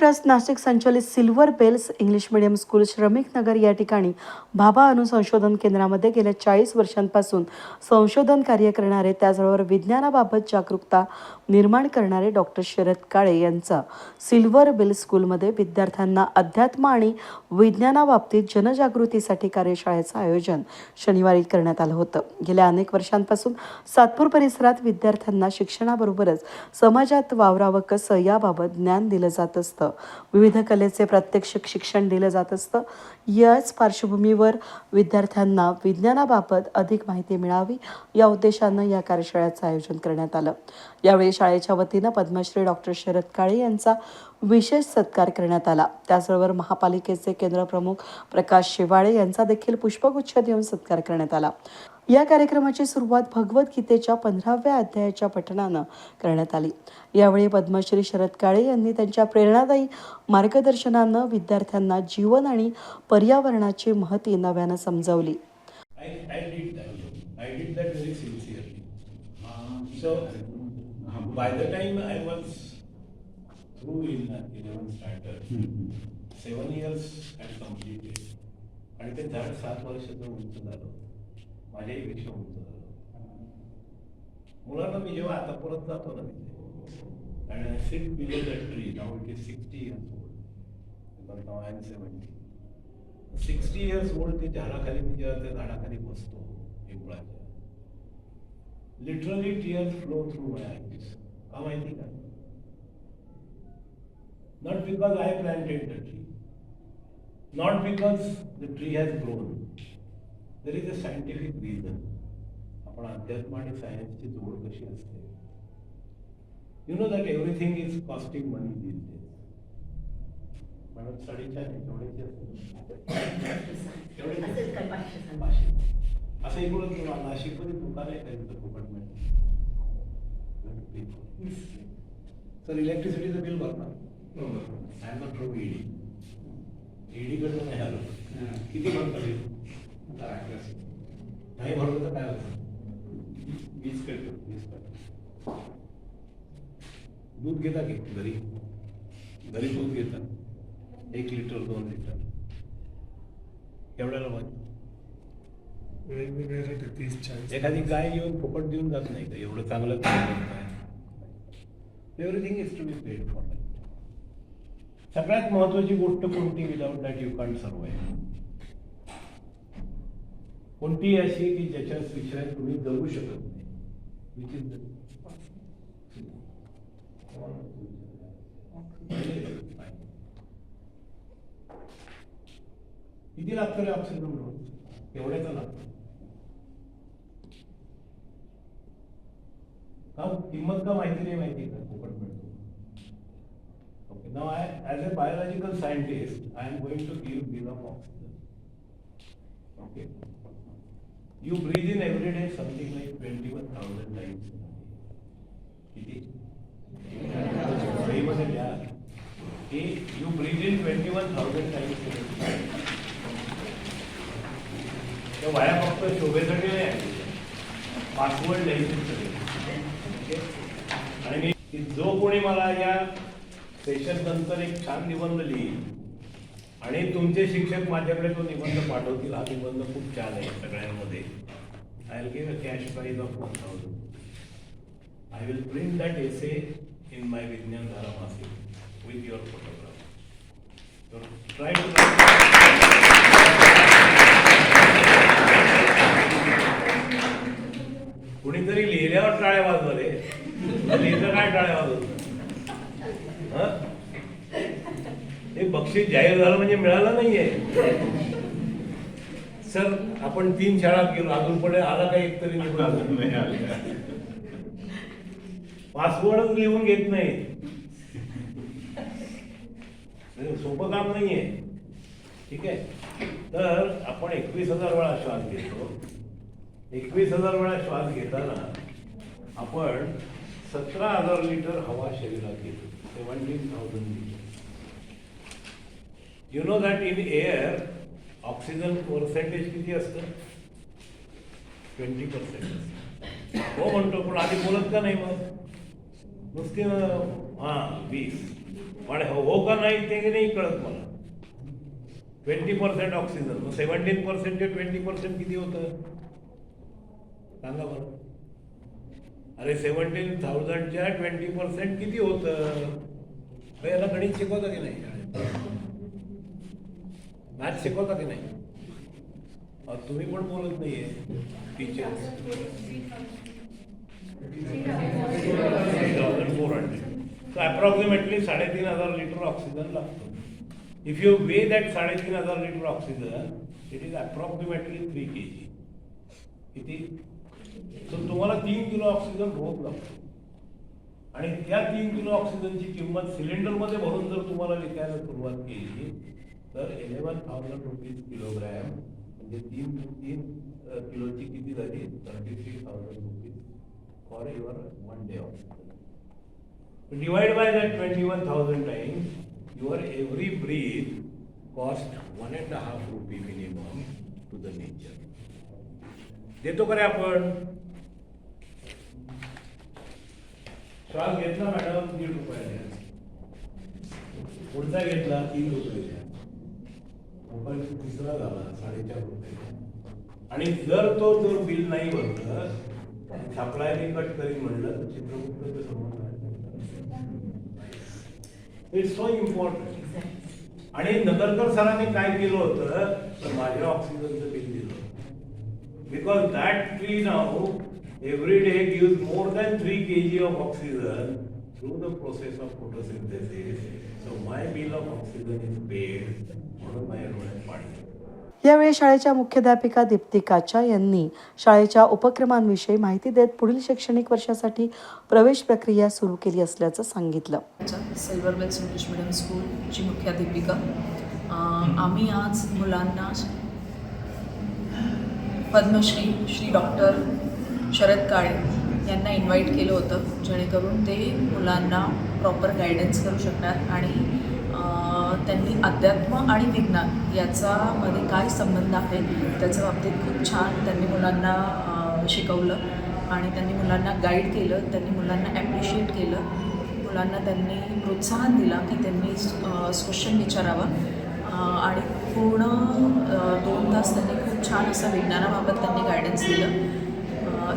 Trust Nashik संचलित silver bells English medium school Shramik Nagar या ठिकाणी भाभा अनुसंशोधन केंद्रामध्ये गेल्या चाळीस वर्षांपासून संशोधन कार्य करणारे त्याचबरोबर विज्ञानाबाबत जागरूकता निर्माण करणारे डॉक्टर शरद काळे यांचा सिल्वर बेल स्कूलमध्ये विद्यार्थ्यांना अध्यात्म आणि विज्ञानाबाबतीत जनजागृतीसाठी कार्यशाळेचं आयोजन शनिवारी करण्यात आलं होतं. गेल्या अनेक वर्षांपासून सातपूर परिसरात विद्यार्थ्यांना शिक्षणाबरोबरच समाजात वावरावं कसं याबाबत ज्ञान दिलं जात असतं. विविध कलेचे प्रात्यक्षिक शिक्षण दिलं जात असतं. याच पार्श्वभूमीवर विद्यार्थ्यांना विज्ञानाबाबत अधिक माहिती मिळावी या उद्देशानं या कार्यशाळेचं आयोजन करण्यात आलं. यावेळी शाळेच्या वतीनं पद्मश्री डॉक्टर शरद काळे यांचा विशेष सत्कार करण्यात आला. त्याचबरोबर महापालिकेचे केंद्रप्रमुख प्रकाश शिवाळे यांचा देखील पुष्पगुच्छ देऊन सत्कार करण्यात आला. या कार्यक्रमाची सुरुवात भगवद्गीतेच्या पंधराव्या अध्यायाच्या पठणानं करण्यात आली यावेळी पद्मश्री शरद काळे यांनी त्यांच्या प्रेरणादायी मार्गदर्शनानं विद्यार्थ्यांना जीवन आणि पर्यावरणाची महती नव्यानं समजावली I, I did that. I did that very sincerely. So, by the time I was through in 11th standard, seven years had completed. आणि ते झाड सात वर्षाचं उंच झालं माझ्याही पेक्षा उंच. मुलांना मी जेव्हा आता परत जातो ना तिथे, आणि sit below the tree now it is sixty years old now I am seventy sixty years old ते झाडाखाली मी जेव्हा त्या झाडाखाली बसतो पिंपळाच्या literally tears flow through my eyes का माहिती का? Not because I planted the tree not because the tree has grown there is a scientific reason आपण अध्यात्म आणि सायन्सची जोड कशी असते? You know that everything is costing money this days म्हणून साडेचार. असं तुला नाशिकमध्ये दुकान आहे का तिथं फुकट मिळतं सर इलेक्ट्रिसिटीचं बिल भरणार. I am not from ED ED कडनं नाही आलो. किती भरतं नाही भरलं तर काय होतं वीज कट वीज कट दूध घेता की घरी घरी दूध घेता एक लिटर दोन लिटर एवढ्याला माहिती वेगवेगळे रेट तीस चाळीस एखादी गाय येऊन फुकट देऊन जात नाही का एवढं चांगलं काम everything is to be paid for सगळ्यात महत्वाची गोष्ट कोणती without that you can't survive कोणती अशी की ज्याच्या शिवाय तुम्ही जगू शकत नाही. किती लागतं रे ऑप्शन नंबर एवढ्याच लागतो. का हो? किंमत का माहिती नाही माहिती का? फुकट मिळतो. Okay now I as a biological scientist I am going to give bill of oxygen okay you breathe in every day something like twenty one thousand times किती? की you breathe in twenty one thousand times त्या वाया फक्त शोभेसाठी नाही password लिहायचे सगळे आणि मी जो कोणी मला या सेशन नंतर एक छान निबंध लिहिल आणि तुमचे शिक्षक माझ्याकडे तो निबंध पाठवतील. हा निबंध खूप छान आहे सगळ्यांमध्ये. I will give a cash prize of one thousand I will print that essay in my Vigyan Dhara मासिक with your photograph try to कुणीतरी लिहिल्यावर टाळ्या वाजवले. लिहिलं काय टाळ्या वाजवत हं? बक्षीस जाहीर झालं म्हणजे मिळालं नाहीये. सर आपण तीन शाळात गेलो अजून पुढे आला का एक तरी पासवर्डच लिहून घेत नाही. सोपं काम नाहीये. ठीक आहे? तर आपण एकवीस हजार वेळा श्वास घेतो. एकवीस हजार वेळा श्वास घेताना आपण सतरा हजार लिटर हवा शरीरात घेतो. Seventeen thousand litre. You know that in air oxygen percentage किती असतं? ट्वेंटी पर्सेंट हो म्हणतो पण आधी बोलत का नाही मग? नुसते हां वीस. पण हो हो का नाही ते नाही कळत मला. ट्वेंटी पर्सेंट ऑक्सिजन मग सेवन्टीन पर्सेंट ते ट्वेंटी पर्सेंट किती होतं? सांगा बरं. अरे सेवन्टीन थाउजंडच्या ट्वेंटी पर्सेंट किती होतं? याला गणित शिकवता की नाही? मॅथ शिकवता की नाही. तुम्ही पण बोलत नाहीये teachers four hundred so approximately साडेतीन हजार लिटर ऑक्सिजन लागतो. इफ यू वे दॅट साडेतीन हजार litre oxygen it is approximately three K G किती? सो तुम्हाला तीन किलो ऑक्सिजन रोज लागतो. आणि त्या तीन किलो ऑक्सिजनची किंमत सिलेंडरमध्ये भरून जर तुम्हाला विकायला सुरुवात केली तर इलेवन थाउजंड रुपीज किलोग्रॅम म्हणजे तीन तीन किलोची किती झाली thirty three thousand rupees for your one day of divide by that twenty one thousand time your every breath cost one and half rupee minimum to the nature देतो का रे आपण. श्वास घेतला मॅडम दीड रुपयाने. पुढचा घेतला? तीन रुपये मोबाईल तिसरा झाला साडेचार रुपये. आणि जर तो जर बिल नाही भरलं सप्लायने कट करी म्हणलं तर चित्रगुप्त इट्स सो इम्पॉर्टंट आणि नगरकर सरांनी काय केलं होतं तर माझ्या ऑक्सिजनचं बिल दिलं because that tree now every day give more than three K G of oxygen through the process of photosynthesis. So my bill of oxygen is paid म्हणून माझ्या डोळ्यात पाणी यावेळी शाळेच्या मुख्याध्यापिका दीप्ती काचा यांनी शाळेच्या उपक्रमांविषयी माहिती देत पुढील शैक्षणिक वर्षासाठी प्रवेश प्रक्रिया सुरू केली असल्याचं सांगितलं सिल्वर वेल्स इंग्लिश मिडियम स्कूलची मुख्याध्यापिका आम्ही आज मुलांना पद्मश्री श्री डॉक्टर शरद काळे यांना इन्व्हाइट केलं होतं. जेणेकरून ते मुलांना प्रॉपर गायडन्स करू शकणार आणि त्यांनी अध्यात्म आणि विज्ञान याचा मध्ये काय संबंध आहे त्याच्या बाबतीत खूप छान त्यांनी मुलांना शिकवलं आणि त्यांनी मुलांना गाईड केलं त्यांनी मुलांना ॲप्रिशिएट केलं. मुलांना त्यांनी प्रोत्साहन दिला की त्यांनी क्वेश्चन विचारावा. आणि पूर्ण दोन तास त्यांनी खूप छान असं विज्ञानाबाबत त्यांनी गायडन्स दिलं.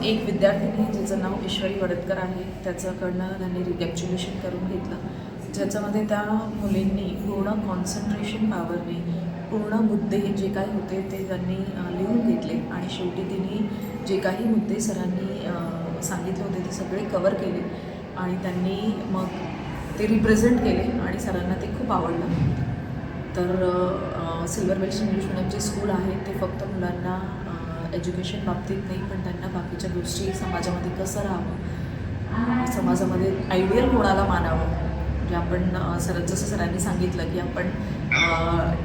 एक विद्यार्थिनी जिचं नाव ईश्वरी वडतकर आहे. त्याच्याकडनं त्यांनी रिकॅप्च्युलेशन करून घेतलं. ज्याच्यामध्ये त्या मुलींनी पूर्ण कॉन्सन्ट्रेशन पॉवरने पूर्ण मुद्दे जे काही होते ते त्यांनी लिहून घेतले. आणि शेवटी तिने जे काही मुद्दे सरांनी सांगितले होते ते सगळे कवर केले. आणि त्यांनी मग ते रिप्रेझेंट केले आणि सरांना ते खूप आवडलं. तर सिल्वर वेल्स इंग्लिश मिडियम जे स्कूल आहे ते फक्त मुलांना एज्युकेशन बाबतीत नाही पण त्यांना बाकीच्या गोष्टी समाजामध्ये कसं राहावं? समाजामध्ये आयडियल कोणाला मानावं? म्हणजे आपण सर जसं सरांनी सांगितलं की आपण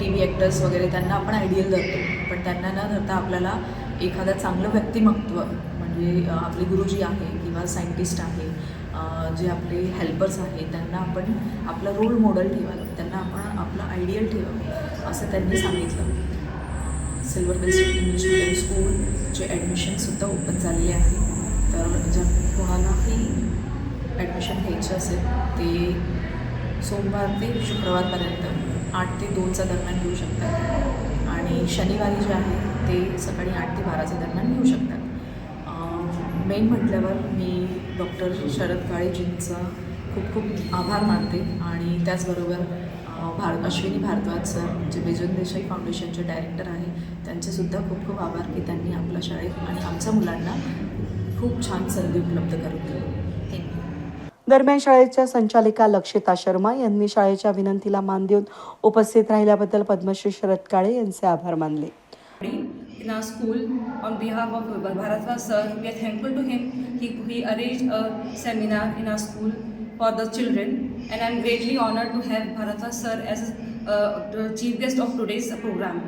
टी व्ही ॲक्टर्स वगैरे त्यांना आपण आयडियल धरतो. पण त्यांना न धरता आपल्याला एखादं चांगलं व्यक्तिमत्व म्हणजे आपले गुरुजी आहे किंवा सायंटिस्ट आहे जे आपले हेल्पर्स आहेत त्यांना आपण आपलं रोल मॉडेल ठेवावं त्यांना आपण आपलं आयडियल ठेवावं असं त्यांनी सांगितलं. सिल्वर बेस्ट इंग्लिश मिडियम स्कूलचे ॲडमिशनसुद्धा ओपन झालेले आहे. तर जर कोणालाही ॲडमिशन घ्यायचे असेल ते सोमवार ते शुक्रवारपर्यंत आठ ते दोनच्या दरम्यान घेऊ शकतात. आणि शनिवारी जे आहे ते सकाळी आठ ते बाराच्या दरम्यान घेऊ शकतात. मेन म्हटल्यावर मी डॉक्टर शरद काळेजींचा खूप खूप आभार मानते. आणि त्याचबरोबर भार अश्विनी भारद्वाज सर जे बेजन देसाई फाउंडेशनचे डायरेक्टर आहे त्यांचेसुद्धा खूप खूप आभार की त्यांनी आपल्या शाळेत आणि आमच्या मुलांना खूप छान संधी उपलब्ध करून दिली थँक्यू दरम्यान शाळेच्या संचालिका लक्षिता शर्मा यांनी शाळेच्या विनंतीला मान देऊन उपस्थित राहिल्याबद्दल पद्मश्री शरद काळे यांचे आभार मानले in our school on behalf of Bharatwaj sir. We are thankful to him. He, he arranged a seminar in our school for the children and I'm greatly honored to have Bharatwaj sir as uh, the chief guest of today's program.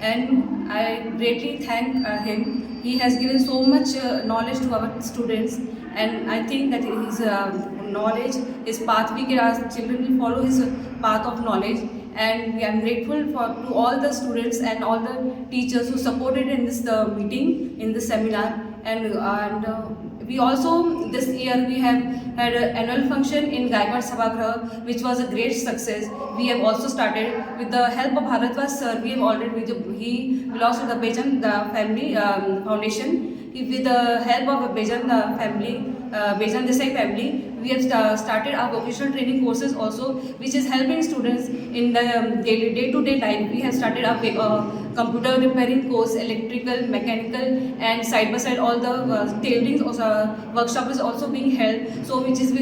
And I greatly thank uh, him. He has given so much uh, knowledge to our students and I think that his uh, knowledge, his path, our children will follow his path of knowledge and we are grateful for to all the students and all the teachers who supported in this uh, meeting in this seminar and and uh, we also this year we have had an annual function in Gaikwad Sabhagraha which was a great success. We have also started with the help of Bharatwaj sir. We have already he belongs to the Bejan the family um, foundation. With the help of Bejan the family, uh, Bejan Desai family, we have sta- started our vocational training courses also, which is helping students in the um, daily day-to-day life. We have started our uh, computer repairing course, electrical, mechanical, and side by side all the uh, tailoring also, workshop is also being held. So which is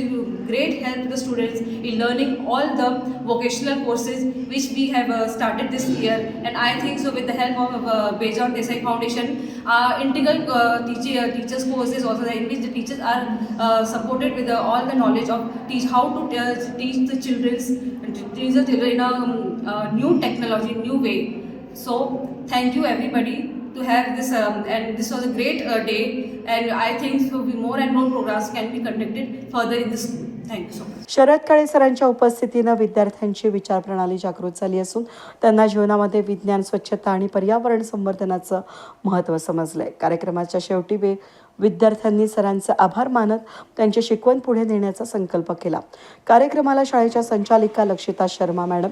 great help to the students in learning all the vocational courses which we have uh, started this year. And I think so with the help of uh, Bejan Desai Foundation, uh, integral uh, teacher, uh, teachers courses also in which the teachers are uh, supported with uh, all the knowledge of teach how to uh, teach the children's teach the children in a um, uh, new technology, new way. So thank you everybody to have this um, and this was a great uh, day. And I think so be more and more programs can be conducted further in this school. Sharad काळे सरांच्या उपस्थितीनं विद्यार्थ्यांची विचारप्रणाली जागृत झाली असून त्यांना जीवनामध्ये विज्ञान स्वच्छता आणि पर्यावरण संवर्धनाचं महत्त्व समजलंय. कार्यक्रमाच्या शेवटी वे विद्यार्थ्यांनी सरांचे आभार मानत त्यांची शिकवण पुढे नेण्याचा संकल्प केला. कार्यक्रमाला शाळेच्या संचालिका लक्षिता शर्मा मॅडम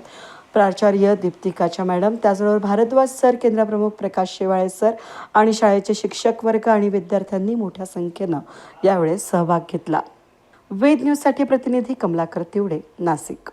प्राचार्य दीप्तिकाच्या मॅडम. त्याचबरोबर भारद्वाज सर केंद्रप्रमुख प्रकाश शेवाळे सर आणि शाळेचे शिक्षक वर्ग आणि विद्यार्थ्यांनी मोठ्या संख्येनं यावेळेस सहभाग घेतला. वेद न्यूजसाठी प्रतिनिधी कमलाकर तिवडे नाशिक.